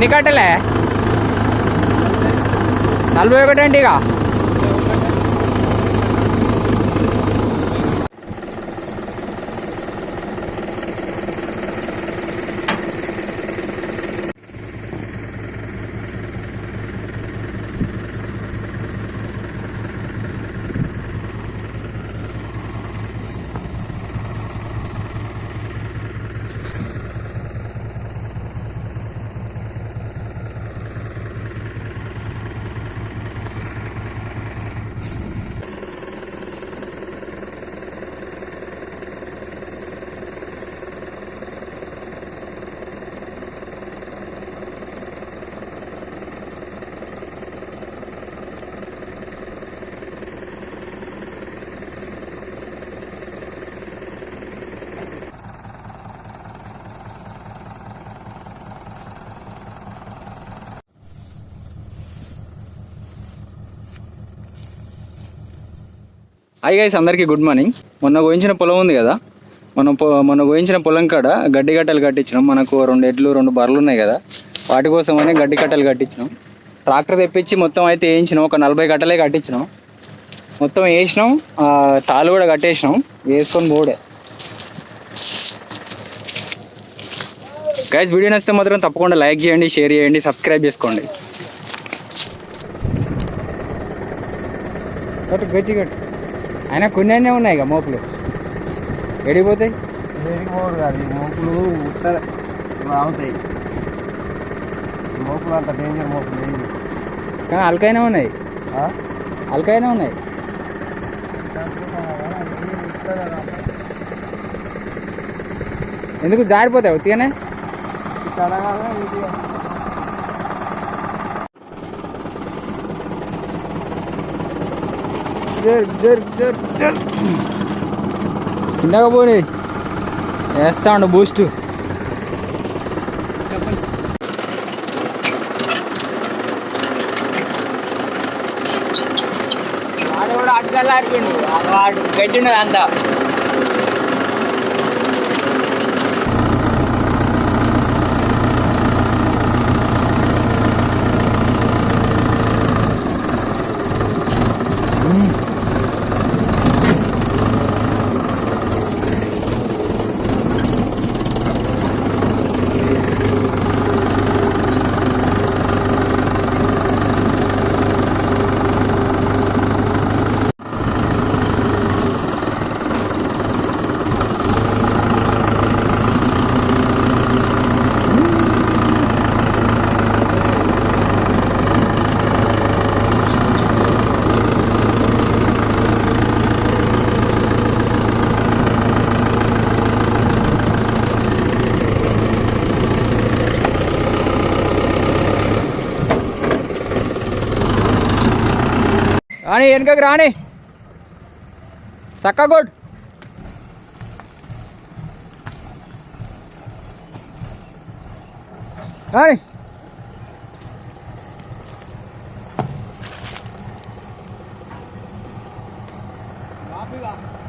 ఎన్ని కట్టలే నలభై ఒకటి అండి ఇక? హాయ్ గైస్ అందరికీ గుడ్ మార్నింగ్ మొన్న గోయించిన పొలం ఉంది కదా? మనం పొ మొన్న గోయించిన పొలం కాడ గడ్డి కట్టలు కట్టించినాం. మనకు రెండు ఎడ్లు రెండు బర్రెలు ఉన్నాయి కదా? వాటి కోసమని గడ్డి కట్టలు కట్టించినాం. ట్రాక్టర్ తెప్పించి మొత్తం అయితే వేయించినాం. ఒక నలభై కట్టలే కట్టించినాం. మొత్తం వేసినాం. తాళ్ళు కూడా కట్టేసినాం. వేసుకొని పోడే గైస్ వీడియో నచ్చితే మాత్రం తప్పకుండా లైక్ చేయండి షేర్ చేయండి సబ్స్క్రైబ్ చేసుకోండి. గట్టి గట్టి. అయినా కొన్ని ఉన్నాయి ఇక మోపులు. ఎడిపోతాయి పోడు కాదు మోపులు ఉత్త రావుతాయి. మోపులు అంత డేంజర్ మోపులు కానీ అల్కైనా ఉన్నాయి? అల్కైనా ఉన్నాయి. ఎందుకు జారిపోతాయి? ఉత్తిగానే? ఇక్కడ కాదా ఇది? జర్ జర్ జర్ జర్. చిన్నగా పోనీ. వేస్తా ఉండు బూస్ట్ వాడు కూడా అడ్డలాడిపోయింది వాడు గడ్డి అంతా రాని వెనుకకి రాని చక్క గుడ్ రాని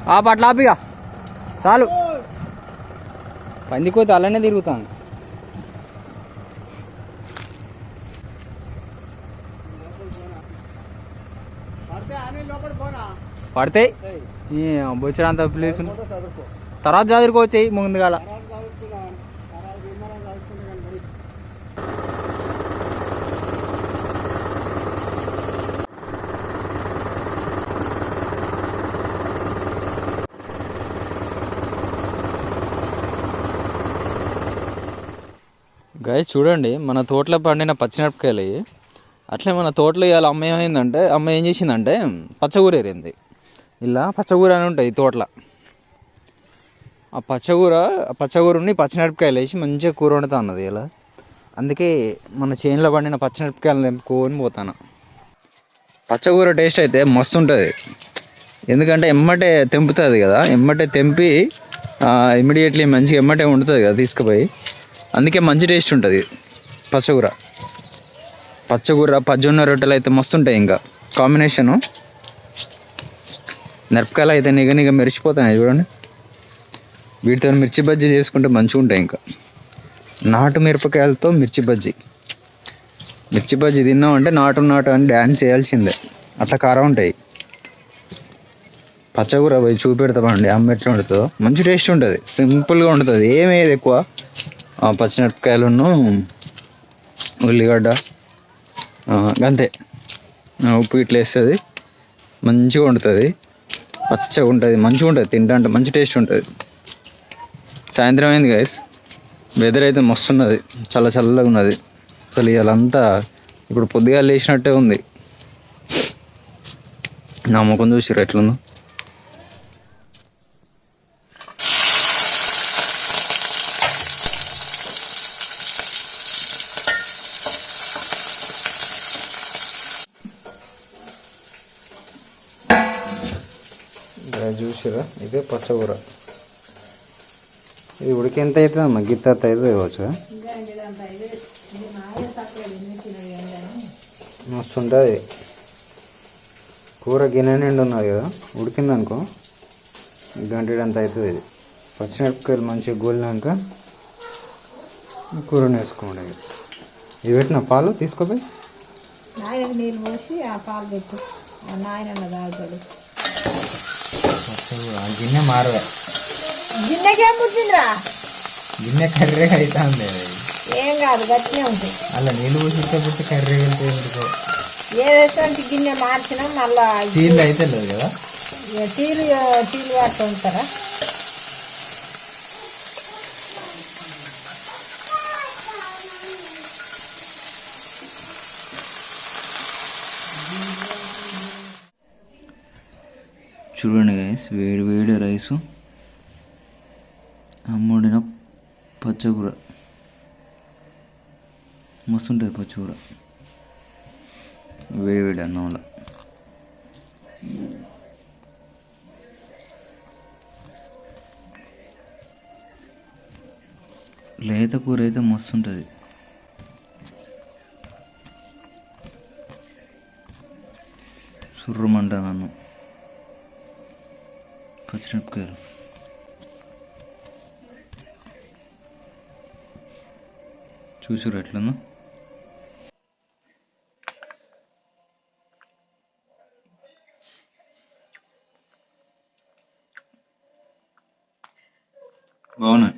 ఆ పట్ల ఆపిగా. చాలు. పందికోతే అలానే తిరుగుతాను పడతాయి. ఈ బొచ్చరంత ప్లేస్ తర్వాత చదువుకోవచ్చాయి ముందుగాల. గాయ చూడండి మన తోటలో పండిన పచ్చిమిరపకాయలు అట్లే మన తోటలో ఇవాళ అమ్మ ఏమైందంటే అమ్మ ఏం చేసిందంటే పచ్చగూర ఏరింది ఇలా పచ్చగూర అని ఉంటుంది తోటలో. ఆ పచ్చగూర పచ్చగూరని పచ్చిమిరపకాయలు వేసి మంచిగా కూర వండుతా అన్నది ఇలా. అందుకే మన చేనులో పండిన పచ్చిమిరపకాయలు తెంపుకొని పోతాను. పచ్చగూర టేస్ట్ అయితే మస్తు ఉంటుంది. ఎందుకంటే ఎమ్మటే తెంపుతుంది కదా ఎమ్మటే తెంపి ఇమీడియట్లీ మంచిగా ఎమ్మటే వండుతుంది కదా తీసుకుపోయి. అందుకే మంచి టేస్ట్ ఉంటుంది పచ్చగూర. పచ్చగూర పజ్జొన్న రొట్టెలు అయితే మస్తు ఉంటాయి ఇంకా. కాంబినేషను. మిరపకాయలు అయితే నిగ నిగ మెరిచిపోతాయి చూడండి. వీటితో మిర్చి బజ్జీ చేసుకుంటే మంచిగా ఉంటాయి ఇంకా. నాటు మిరపకాయలతో మిర్చి బజ్జీ. మిర్చి బజ్జీ తిన్నామంటే నాటు నాటు అని డ్యాన్స్ చేయాల్సిందే. అట్లా కారం ఉంటాయి. పచ్చగూర పోయి చూపెడతామండి అమ్మ ఎట్లా వండుతుందో. మంచి టేస్ట్ ఉంటుంది. సింపుల్గా ఉంటుంది. ఏమేది ఎక్కువ. పచ్చిమిరపకాయలును ఉల్లిగడ్డ అంతే ఉప్పు ఇట్లా వేస్తుంది. మంచిగా వండుతుంది. పచ్చగా ఉంటుంది మంచిగా ఉంటుంది తింటా అంటే మంచి టేస్ట్ ఉంటుంది. సాయంత్రం అయింది గైస్ వెదర్ అయితే మస్తు ఉన్నది చల్ల చల్లగా ఉన్నది. అసలు ఇవాళంతా ఇప్పుడు పొద్దుగా లేచినట్టే ఉంది. నా ముఖం చూసిర్రు ఎట్లుందో. చూసిరా ఇదే పచ్చకూర ఇది ఉడికి ఎంత అవుతుంది అమ్మ గిత్త అవుతుంది కావచ్చు మస్తు ఉంటుంది కూర గిన్నె నిండు ఉన్నది కదా? ఉడికింది అనుకో. గంటడంత అవుతుంది ఇది. పచ్చిమిరపకాయలు మంచిగా గోలినాక కూరని వేసుకోండి ఇది పెట్టిన పాలు? తీసుకోపోయి నాయనకు నీళ్ళు పోసి ఆ పాలు పెట్టు. ఆ నాయనన్న తాగుతాడు. గిన్నె మారవే. గిన్నెకేం పుట్టిందిరా గిన్నె కర్రీగా అవుతుంది ఏం కాదు గట్టినే ఉంటుంది అలా నీళ్ళు పోసిస్తే పుట్టి కర్రీ వెళ్తే ఎందుకో. ఏదైతే గిన్నె మార్చినా మళ్ళా సీల్ అయితే లేదు కదా. టీలు టీలు పట్టు ఉంటారా? చూడండి గైస్ వేడి వేడి రైసు. అమ్ముడిన పచ్చకూర. మస్తుంటుంది పచ్చకూర. వేడి వేడి అన్నంలో. లేత కూర అయితే మస్తుంటుంది. సుర్రమంటుంది అన్నం. పచ్చిమిరపకాయలు చూసారు ఎట్లన్నా బాగున్నాయి.